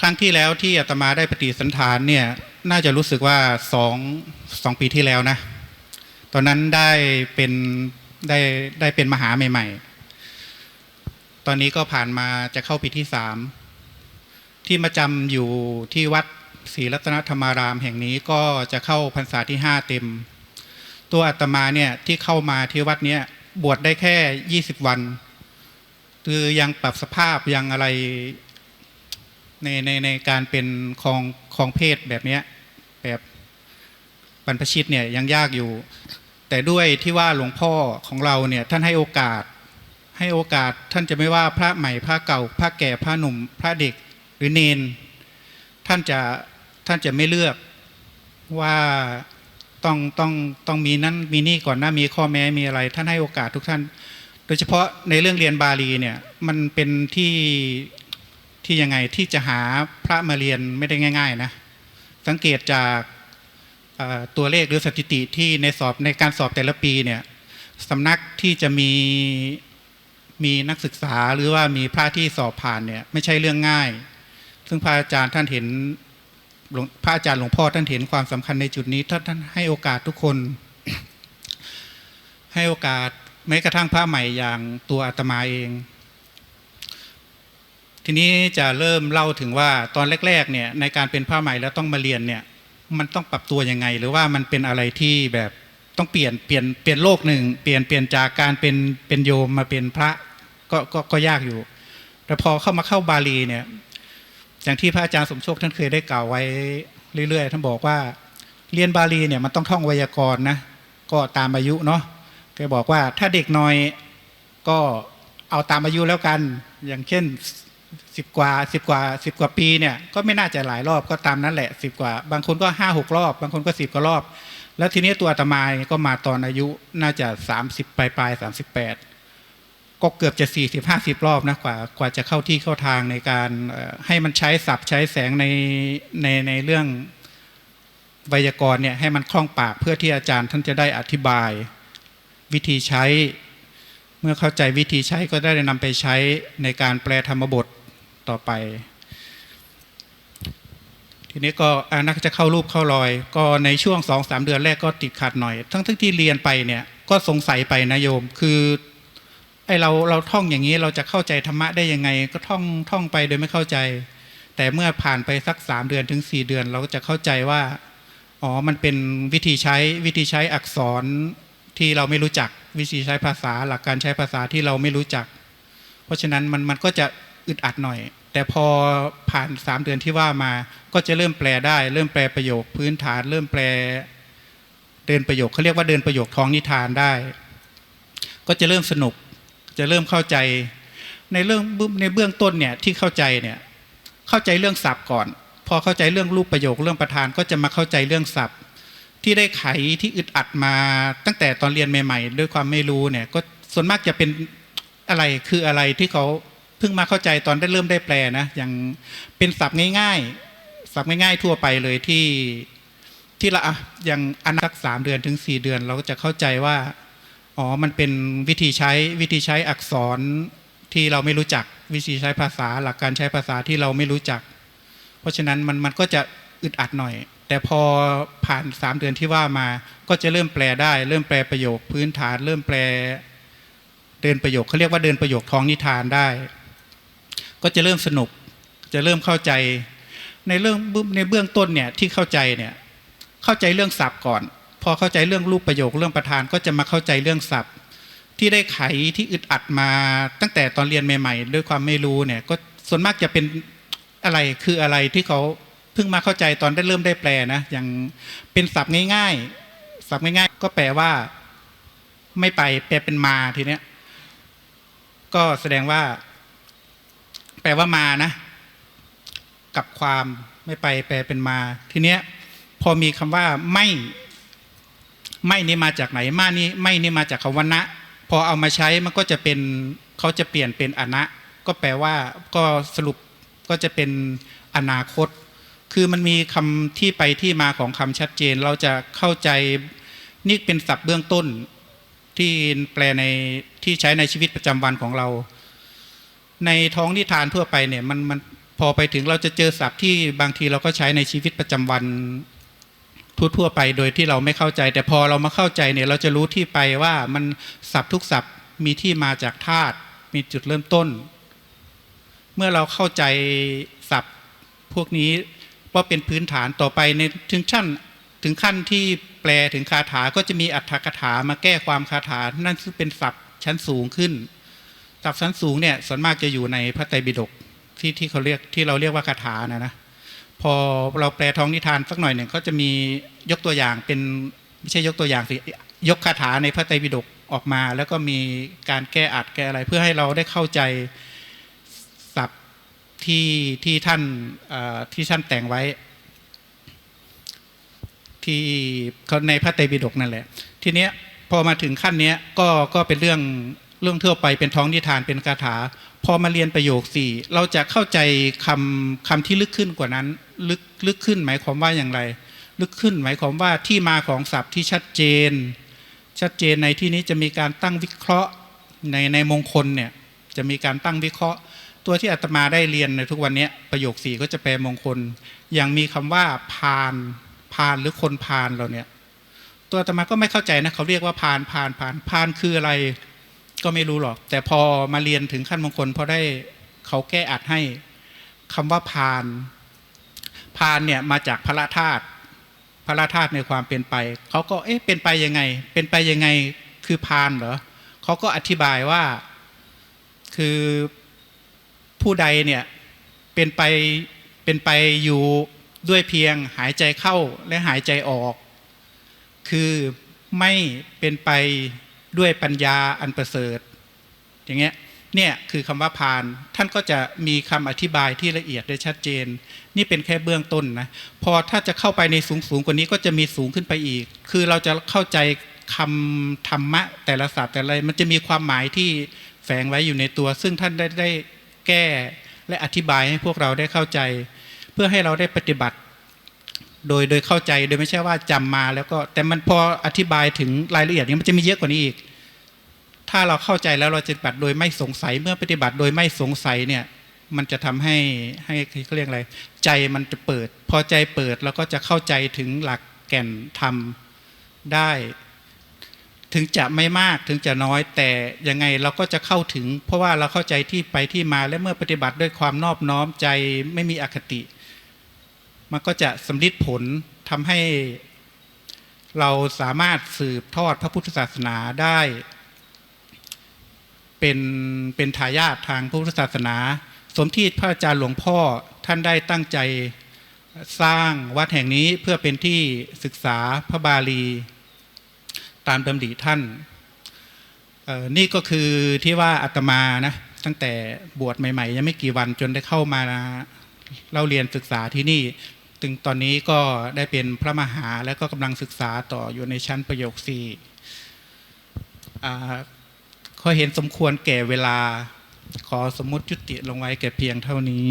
ครั้งที่แล้วที่อาตมาได้ปฏิสันฐานเนี่ยน่าจะรู้สึกว่าสองสองปีที่แล้วนะ ตอนนั้นได้เป็นได้ได้เป็นมหาใหม่ ๆ ตอนนี้ก็ผ่านมาจะเข้าปีที่สามที่มาจำอยู่ที่วัดศรีรัตนธรรมารามแห่งนี้ก็จะเข้าพรรษาที่ห้าเต็ม ตัวอาตมาเนี่ยที่เข้ามาที่วัดเนี้ยบวชได้แค่ยี่สิบวัน คือยังปรับสภาพยังอะไร ในในในการเป็นคลองคลองเพศแบบเนี้ยแบบบรรพชิตเนี่ยยังยากอยู่ แต่ด้วยที่ว่าหลวงพ่อของเราเนี่ยท่านให้โอกาส ให้โอกาสท่านจะไม่ว่าพระใหม่พระเก่า พระแก่พระหนุ่ม พระเด็กหรือเนน ท่านจะท่านจะไม่เลือกว่าต้องต้องต้องมีนั้นมีนี่ก่อนหน้ามีข้อแม้มีอะไร ท่านให้โอกาสทุกท่าน โดยเฉพาะในเรื่องเรียนบาลีเนี่ยมันเป็นที่ ที่ยังไงที่จะหาพระมาเรียนไม่ได้ง่าย ๆ นะ สังเกตจากตัวเลขหรือสถิติที่ในสอบในการสอบแต่ละปีเนี่ยสำนักที่จะมีมีนักศึกษาหรือว่ามีพระที่สอบผ่านเนี่ยไม่ใช่เรื่องง่าย ซึ่งพระอาจารย์ท่านเห็นหลวงพระอาจารย์หลวงพ่อท่านเห็นความสำคัญในจุดนี้ท่านท่านให้โอกาสทุกคน ให้โอกาสแม้กระทั่งพระใหม่อย่างตัวอาตมาเอง ทีนี้จะเริ่มเล่าถึงว่าตอนแรกๆเนี่ยในการเป็นพระใหม่แล้วต้องมาเรียนเนี่ยมันต้องปรับตัวยังไง หรือว่ามันเป็นอะไรที่แบบต้องเปลี่ยนเปลี่ยนเปลี่ยนโลกหนึ่งเปลี่ยนเปลี่ยนจากการเป็นเป็นโยมมาเป็นพระก็ก็ก็ยากอยู่ แต่พอเข้ามาเข้าบาลีเนี่ยอย่างที่พระอาจารย์สมโชคท่านเคยได้กล่าวไว้เรื่อยๆท่านบอกว่าเรียนบาลีเนี่ยมันต้องท่องไวยากรณ์นะก็ตามอายุเนาะแกบอกว่าถ้าเด็กน้อยก็เอาตามอายุแล้วกัน อย่างเช่น สิบกว่าสิบกว่าสิบกว่าปีเนี่ยก็ไม่น่าจะหลายรอบก็ตามนั้นแหละสิบกว่า บางคนก็ห้าหกรอบ บางคนก็สิบกว่ารอบ แล้วทีนี้ตัวอาตมาก็มาตอนอายุน่าจะสามสิบปลายปลายสามสิบแปดก็เกือบจะสี่สิบห้าสิบรอบนะกว่ากว่าจะเข้าที่เข้าทางในการให้มันใช้ศัพท์ใช้แสงในในในเรื่องไวยากรณ์เนี่ยให้มันคล่องปากเพื่อที่อาจารย์ท่านจะได้อธิบายวิธีใช้ เมื่อเข้าใจวิธีใช้ก็ได้นำไปใช้ในการแปลธรรมบท ต่อไป ทีนี้ก็นักจะเข้ารูปเข้ารอย ก็ในช่วงสองสามเดือนแรกก็ติดขัดหน่อยทั้งทั้งที่เรียนไปเนี่ยก็สงสัยไปนะโยม คือไอเราเราท่องอย่างนี้เราจะเข้าใจธรรมะได้ยังไง ก็ท่องท่องไปโดยไม่เข้าใจ แต่เมื่อผ่านไปสักสามเดือนถึงสี่เดือน เราก็จะเข้าใจว่าอ๋อมันเป็นวิธีใช้วิธีใช้อักษรที่เราไม่รู้จักวิธีใช้ภาษาหลักการใช้ภาษาที่เราไม่รู้จัก เพราะฉะนั้นมันมันก็จะ อึดอัดหน่อย แต่พอผ่านสามเดือนที่ว่ามา ก็จะเริ่มแปลได้ เริ่มแปลประโยคพื้นฐาน เริ่มแปลเดินประโยคเขาเรียกว่าเดินประโยคท้องนิทานได้ ก็จะเริ่มสนุก จะเริ่มเข้าใจ ในเรื่องในเบื้องต้นเนี่ยที่เข้าใจเนี่ยเข้าใจเรื่องศัพท์ก่อน พอเข้าใจเรื่องรูปประโยคเรื่องประธานก็จะมาเข้าใจเรื่องศัพท์ ที่ได้ไขที่อึดอัดมาตั้งแต่ตอนเรียนใหม่ ๆ ด้วยความไม่รู้เนี่ยก็ส่วนมากจะเป็นอะไรคืออะไรที่เขา พิ่งมาเข้าใจตอนได้เริ่มได้แปลนะย่างเป็นศัพท์ง่ายๆศัพท์ง่ายๆทั่วไปเลยที่ที่ละอะอย่างอันสักสามเดือนถึงสี่เดือน เราก็จะเข้าใจว่าอ๋อมันเป็นวิธีใช้วิธีใช้อักษรที่เราไม่รู้จักวิธีใช้ภาษาหลักการใช้ภาษาที่เราไม่รู้จัก เพราะฉะนั้นมันมันก็จะอึดอัดหน่อย แต่พอผ่านสามเดือนที่ว่ามาก็จะเริ่มแปลได้ เริ่มแปลประโยคพื้นฐาน เริ่มแปลเดินประโยคเขาเรียกว่าเดินประโยคท้องนิทานได้ ก็จะเริ่มสนุก จะเริ่มเข้าใจ ในเรื่องในเบื้องต้นเนี่ยที่เข้าใจเนี่ยเข้าใจเรื่องศัพท์ก่อน พอเข้าใจเรื่องรูปประโยคเรื่องประธานก็จะมาเข้าใจเรื่องศัพท์ ที่ได้ไขที่อึดอัดมาตั้งแต่ตอนเรียนใหม่ ๆ ด้วยความไม่รู้เนี่ยก็ส่วนมากจะเป็นอะไรคืออะไรที่เขาเพิ่งมาเข้าใจตอนได้เริ่มได้แปลนะอย่างเป็นศัพท์ง่าย ๆ ศัพท์ง่าย ๆ ก็แปลว่า ไม่ไปแปลเป็นมาทีเนี้ยก็แสดงว่า แปลว่ามานะ กับความไม่ไปแปลเป็นมา ทีเนี้ยพอมีคำว่าไม่ไม่นี่มาจากไหนมานี่ไม่นี่มาจากคำว่านะพอเอามาใช้มันก็จะเป็นเขาจะเปลี่ยนเป็นอนะ ก็แปลว่าก็สรุปก็จะเป็นอนาคต คือมันมีคำที่ไปที่มาของคำชัดเจน เราจะเข้าใจนี่เป็นศัพท์เบื้องต้นที่แปลในที่ใช้ในชีวิตประจำวันของเรา ในท้องนิทานทั่วไปเนี่ยมันมันพอไปถึงเราจะเจอศัพท์ที่บางทีเราก็ใช้ในชีวิตประจำวันทั่วๆไปโดยที่เราไม่เข้าใจ แต่พอเรามาเข้าใจเนี่ยเราจะรู้ที่ไปว่ามันศัพท์ทุกศัพท์มีที่มาจากธาตุมีจุดเริ่มต้น เมื่อเราเข้าใจศัพท์พวกนี้ว่าเป็นพื้นฐานต่อไปในถึงชั้นถึงขั้นที่แปลถึงคาถาก็จะมีอัตถกถามาแก้ความคาถานั่นซึ่งเป็นศัพท์ชั้นสูงขึ้น ศัพท์ชั้นสูงเนี่ยส่วนมากจะอยู่ในพระไตรปิฎกที่ที่เขาเรียกที่เราเรียกว่าคาถานะนะพอเราแปลท้องนิทานสักหน่อยหนึ่งเขาจะมียกตัวอย่างเป็นไม่ใช่ยกตัวอย่างสิยกคาถาในพระไตรปิฎกออกมา แล้วก็มีการแก้อัดแก้อะไร เพื่อให้เราได้เข้าใจศัพท์ที่ที่ท่านที่ท่านแต่งไว้ ที่เขาในพระไตรปิฎกนั่นแหละ ทีเนี้ยพอมาถึงขั้นเนี้ยก็ก็เป็นเรื่อง เรื่องทั่วไปเป็นท้องนิทานเป็นคาถา พอมาเรียนประโยคสี่เราจะเข้าใจคำคำที่ลึกขึ้นกว่านั้น ลึกลึกขึ้นหมายความว่าอย่างไร ลึกขึ้นหมายความว่าที่มาของศัพท์ที่ชัดเจน ชัดเจนในที่นี้จะมีการตั้งวิเคราะห์ในในมงคลเนี่ยจะมีการตั้งวิเคราะห์ ตัวที่อาตมาได้เรียนในทุกวันนี้ประโยคสี่ก็จะแปลมงคล อย่างมีคำว่าพานพานหรือคนพานเราเนี่ยตัวอาตมาก็ไม่เข้าใจนะเขาเรียกว่าพานพานพานพานคืออะไร ก็ไม่รู้หรอก แต่พอมาเรียนถึงขั้นมงคลพอได้เขาแก้อัดให้คำว่าพานพานเนี่ยมาจากพระธาตุพระธาตุในความเป็นไปเขาก็เอ๊ะเป็นไปยังไง เป็นไปยังไงคือพานเหรอเขาก็อธิบายว่าคือผู้ใดเนี่ยเป็นไปเป็นไปอยู่ด้วยเพียงหายใจเข้าและหายใจออก คือไม่เป็นไป ด้วยปัญญาอันประเสริฐ อย่างเงี้ยเนี่ยคือคำว่าพานท่านก็จะมีคำอธิบายที่ละเอียดได้ชัดเจน นี่เป็นแค่เบื้องต้นนะพอถ้าจะเข้าไปในสูงสูงกว่านี้ก็จะมีสูงขึ้นไปอีก คือเราจะเข้าใจคำธรรมะแต่ละศาสตร์แต่ละอะไรมันจะมีความหมายที่แฝงไว้อยู่ในตัว ซึ่งท่านได้ได้แก้และอธิบายให้พวกเราได้เข้าใจ เพื่อให้เราได้ปฏิบัติ โดยโดยเข้าใจโดยไม่ใช่ว่าจำมาแล้วก็แต่มันพออธิบายถึงรายละเอียดนี้มันจะมีเยอะกว่านี้อีก ถ้าเราเข้าใจแล้วเราจะปฏิบัติโดยไม่สงสัยเมื่อปฏิบัติโดยไม่สงสัยเนี่ยมันจะทำให้ให้เขาเรียกอะไร ใจมันจะเปิด พอใจเปิดเราก็จะเข้าใจถึงหลักแก่นธรรมได้ ถึงจะไม่มากถึงจะน้อยแต่ยังไงเราก็จะเข้าถึง เพราะว่าเราเข้าใจที่ไปที่มาและเมื่อปฏิบัติด้วยความนอบน้อมใจไม่มีอคติ มันก็จะสำลิดผลทำให้เราสามารถสืบทอดพระพุทธศาสนาได้ เป็นเป็นทายาททางพระพุทธศาสนา สมที่พระอาจารย์หลวงพ่อท่านได้ตั้งใจสร้างวัดแห่งนี้เพื่อเป็นที่ศึกษาพระบาลี ตามดำริท่าน นี่ก็คือที่ว่าอาตมานะตั้งแต่บวชใหม่ ๆ ยังไม่กี่วันจนได้เข้ามาเล่าเรียนศึกษาที่นี่ ถึงตอนนี้ก็ได้เป็นพระมหาและก็กำลังศึกษาต่ออยู่ในชั้นประโยคสี่ขอเห็นสมควรแก่เวลา ขอสมมติยุติลงไว้แก่เพียงเท่านี้